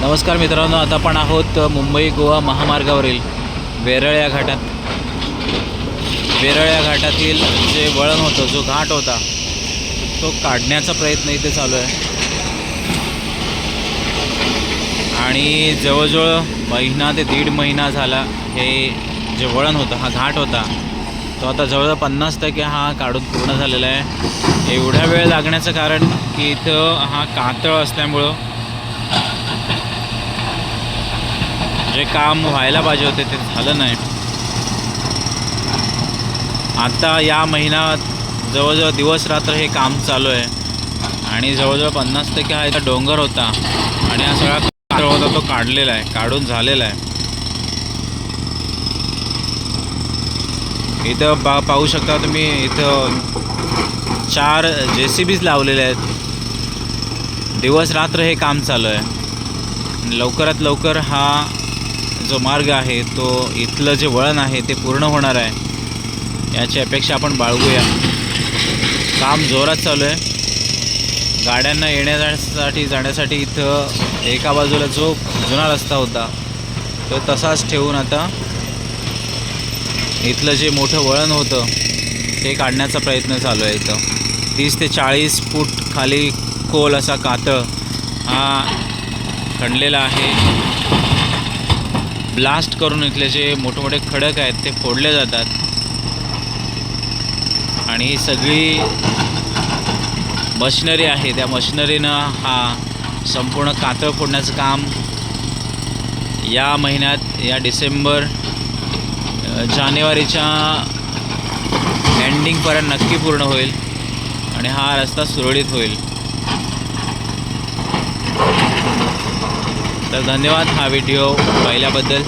नमस्कार मित्रांनो आता आपण आहोत मुंबई गोवा महामार्गावरील वेरळ या घाटात. वेरळ या घाटातील जे वळण होतं जो घाट होता तो काढण्याचा प्रयत्न इथे चालू आहे. आणि जवळजवळ महिना ते दीड महिना झाला हे जे वळण होतं हा घाट होता तो आता जवळजवळ पन्नास टक्के हा काढून पूर्ण झालेला आहे. एवढा वेळ लागण्याचं कारण की इथं हा कातळ असल्यामुळं जे काम व्हायला पाहिजे होते ते झालं नाही. आता या महिन्यात जवळजवळ दिवस रात्र हे काम चालू आहे. आणि जवळजवळ पन्नास टक्के हा इथं डोंगर होता. आणि हा सगळा होता तो काढलेला आहे काढून झालेला आहे. इथं पा पाहू शकता तुम्ही इथं चार जे सी बीज लावलेले आहेत. दिवस रात्र हे काम चालू आहे. लवकरात लवकर हा जो मार्ग आहे तो इथलं जे वळण आहे ते पूर्ण होणार आहे. याची अपेक्षा आपण बाळगूया. काम जोरात चालू आहे. गाड्यांना येण्यासाठी जाण्यासाठी इथं एका बाजूला जो जुना रस्ता होता तो तसाच ठेवून आता इथलं जे मोठं वळण होतं ते काढण्याचा प्रयत्न चालू आहे इथं. तीस ते चाळीस फूट खाली खोल असा कातळ हा खणलेला आहे. ब्लास्ट करून इथले जे मोठे मोठे खडक आहेत ते फोडले जातात. आणि ही सगळी मशिनरी आहे. त्या मशिनरीनं हा संपूर्ण कातळ फोडण्याचं काम या महिन्यात या डिसेंबर जानेवारीच्या एंडिंगपर्यंत नक्की पूर्ण होईल आणि हा रस्ता सुरळीत होईल. तर धन्यवाद हा व्हिडिओ पाहिल्याबद्दल.